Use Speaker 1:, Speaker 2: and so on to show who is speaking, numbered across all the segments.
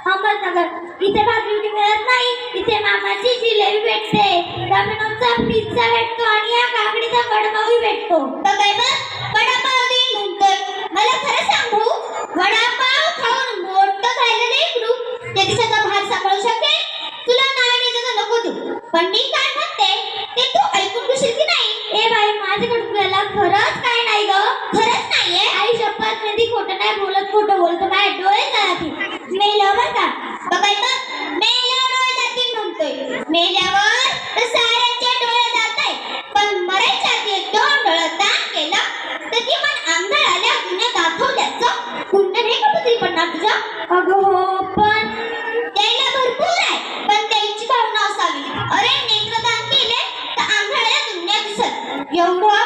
Speaker 1: अहमदनगर. इथे भाकरी मिळत नाही. इथे मामाची जिलेबी भेटते. डॉमिनोजचा पिझ्झा भेटतो आणि या काकडीचा वडापावही भेटतो.
Speaker 2: तर काय मग वडापाव दिन म्हणतोय मला खरं सांगू वडापाव खाऊन मोठं झालेलं नाही ते दिवसाचा भार सांभाळू शकेल? तुला नाही त्याचं नको देऊ पण मी काय म्हणते ते तू ऐकून घेशील की नाही?
Speaker 1: ए बाई माझ्याकडून तुला खरंच काय नाही ग
Speaker 2: खरंच नाहीये
Speaker 1: आई शपथमध्ये खोटं नाही बोलत खोटं बोलतो माझे डोळे बरं का?
Speaker 2: बघाय तर मेल्यावर डोळे जातील म्हणतोय. मेल्यावर तर साऱ्यांचे डोळे जात आहे पण मरायच्या आधी दोन डोळं दान केला तर ती पण आंधळाल्या गुन्हे दाखवल्याचं. पुण्य नाही का पण पडणार तुझं?
Speaker 1: अगं हो पण
Speaker 2: त्याला भरपूर आहे. पण त्याची भावना असावी. अरे नेत्रदान केले तर आंधळ्या दुनिया दिसत. एवढं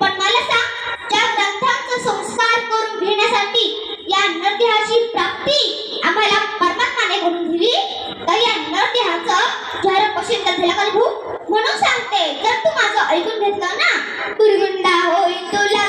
Speaker 2: पण
Speaker 1: मला
Speaker 2: सांग ज्या ग्रंथांचा संस्कार करून घेण्यासाठी या नरदेहाची प्राप्ती आम्हाला परमात्माने करून दिली? तर या नरदेहाचं जर कशी झालं का म्हणून सांगते जर तू माझं ऐकून घेतलं ना गुरगुंडा होय तुला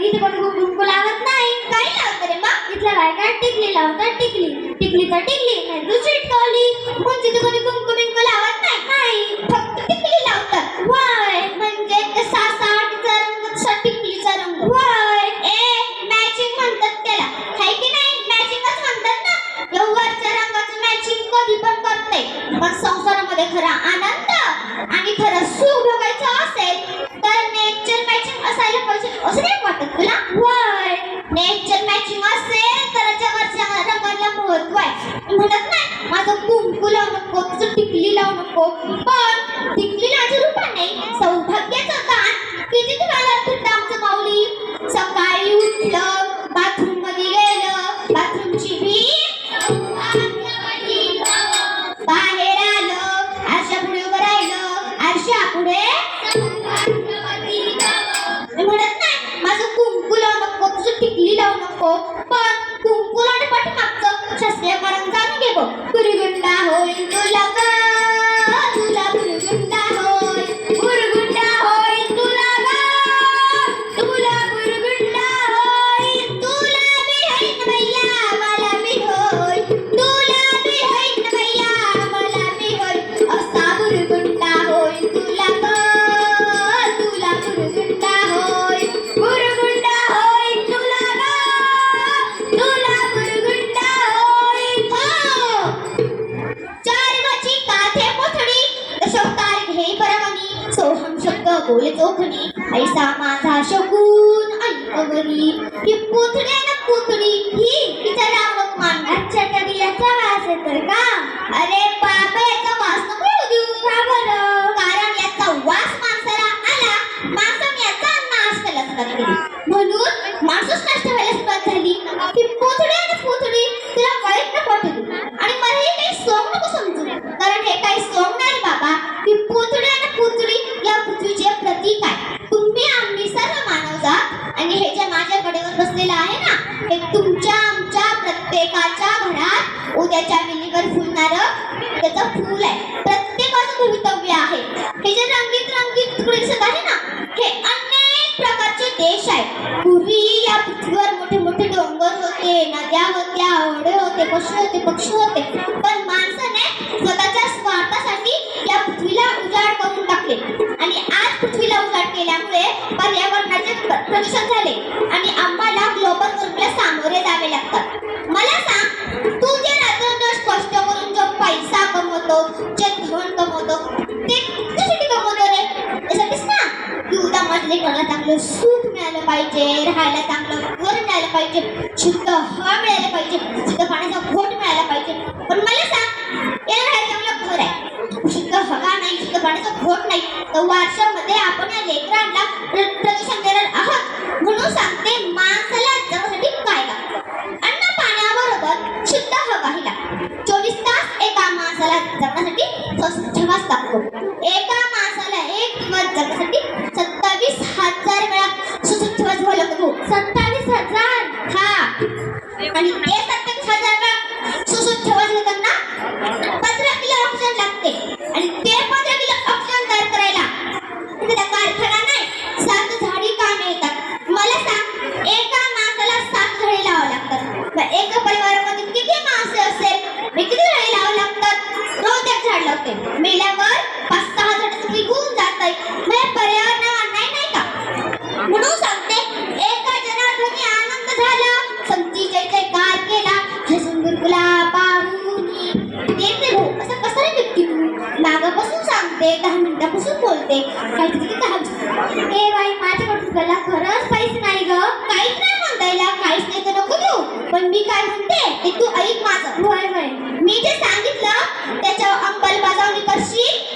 Speaker 1: इथे पण कुंकू लावत नाही.
Speaker 2: काय लावत रे मग
Speaker 1: इथल्या बायका टिकली लावतात टिकली. टिकली तर टिकली नाही दुसरी टोली.
Speaker 2: म्हणजे तू कधी कुंकू बिंकू लावत नाही.
Speaker 1: नाही.
Speaker 2: फक्त टिकली लावतात.
Speaker 1: वा
Speaker 2: म्हणजे कसा साठीचा रंग तसा टिकलीचा रंग
Speaker 1: वय
Speaker 2: ए मॅचिंग म्हणतात त्याला हाय की नाही मॅचिंगच म्हणतात ना यौवरच्या रंगाचं मॅचिंग कधी पण करते पण संसारामध्ये खरा आनंद आणि खरं सुख भोगायचं असेल तर नेचर मॅचिंग असायला पाहिजे असं नाही वाटत तुला
Speaker 1: वय
Speaker 2: नेचर मॅचिंग असेल तर वरच्या रंगाला महत्त्व आहे म्हणत नाही माझं कुंकू लावू नको तुझं टिकली लावू नको पण टिकली लाजू रूपाने सौभाग्याचा दान किती तुम्हाला फिरतं आमचं माऊली सकाळी उठलं बाथरूममध्ये गेलं बाथरूमची भीत बाहेर आलं आरशा पुढे उभं राहिलं आरशा पुढे म्हणत नाही माझं कुंकू लावू नको तुझं टिकली लावू नको. पण कुंकू लावणे पाठीमागचं शास्त्रीय कारण जाणून घे बघ. गुरुगुंडा होईल तुला कोकणी ऐसा माझा शगुन ऐकवरी ही पुतळी न पुतळी ही तिचा रावण मान
Speaker 1: अच्छा तरी याचा वास येतोय का?
Speaker 2: अरे बाबा याचा वास नको देऊ. का बरं? कारण याचा वास माणसाला आला माणसाने याचा नाश केला सुरुवात केली. म्हणून माणूस नष्ट व्हायला सुरुवात झाली. तुमच्या आमच्या प्रत्येकाच्या घरात उद्याच्या मिलीवर फुलणार त्याचं फुल आहे. प्रत्येकाचं भवितव्य आहे. हे जे रंगीत रंगीत तुकडे दिसत आहे ना हे अनेक प्रकारचे देश आहे पूर्वी या पृथ्वीवर मोठे मोठे डोंगर होते नद्या होत्या ओढे होते पशु होते पक्षी होते. पण माणसाने स्वतःच्या स्वार्थासाठी या पृथ्वीला उजाड करून टाकले. आणि आज पृथ्वीला उजाड केल्यामुळे पर्यावरणाचे प्रदूषण झाले. आणि आम्हाला ग्लोबल वॉर्मिंगला सामोरे जावे लागतात. मला सांग तू जे रात्रंदिवस कष्ट करून जो पैसा कमवतो जे धन कमवतो ते कशासाठी कमवतो रे? त्यासाठीच ना? की उद्या मजले लेकराला चांगलं सुख मिळालं पाहिजे राहायला चांगलं घर मिळालं पाहिजे शुद्ध हवा मिळायला पाहिजे शुद्ध पाण्याचा घोट मिळायला पाहिजे. पण मला सांग याला राहायचं चांगलं घर आहे शुद्ध हवा नाही घोट नाही तर वर्षामध्ये आपण या लेकरांना प्र- प्रदूषण देणार आहोत. म्हणून सांगते माणसाला जगासाठी काय लागतं? अन्न पाण्याबरोबर शुद्ध हवाही लागते. चोवीस तास एका माणसाला जगण्यासाठी स्वच्छ लागतो. एका माणसाला एक दिवस जगण्यासाठी सत्तावीस हजार वेळा स्वच्छ श्वास घ्यावा लागतो.
Speaker 1: सत्तावीस हजार
Speaker 2: हा. आणि ते लागतात एक एका परिवारामध्ये किती माणसे असेल? मी किती झाडे लावा लागतात रोज एक झाड लावते. मेल्यावर पाच सहा झाड निघून जात आहे मग पर्यावरणावर नाही नाही का? म्हणून सांगते एका जनार्दनी आनंद झाला. संती जय कार केला. हसून गुरगुला पाहुनी देते असं कसं नाही व्यक्ती मागापासून सांगते दहा मिनिटापासून बोलते. काहीतरी किती दहा
Speaker 1: ए बाई माझ्याकडून गला खरंच पैसे नाही ग
Speaker 2: काहीच नाही म्हणता येईल काहीच नाही तर नको देऊ पण मी काय म्हणते ते तू ऐक माझं
Speaker 1: होय होय.
Speaker 2: मी जे सांगितलं त्याच्या अंमलबजावणी करशील माणूस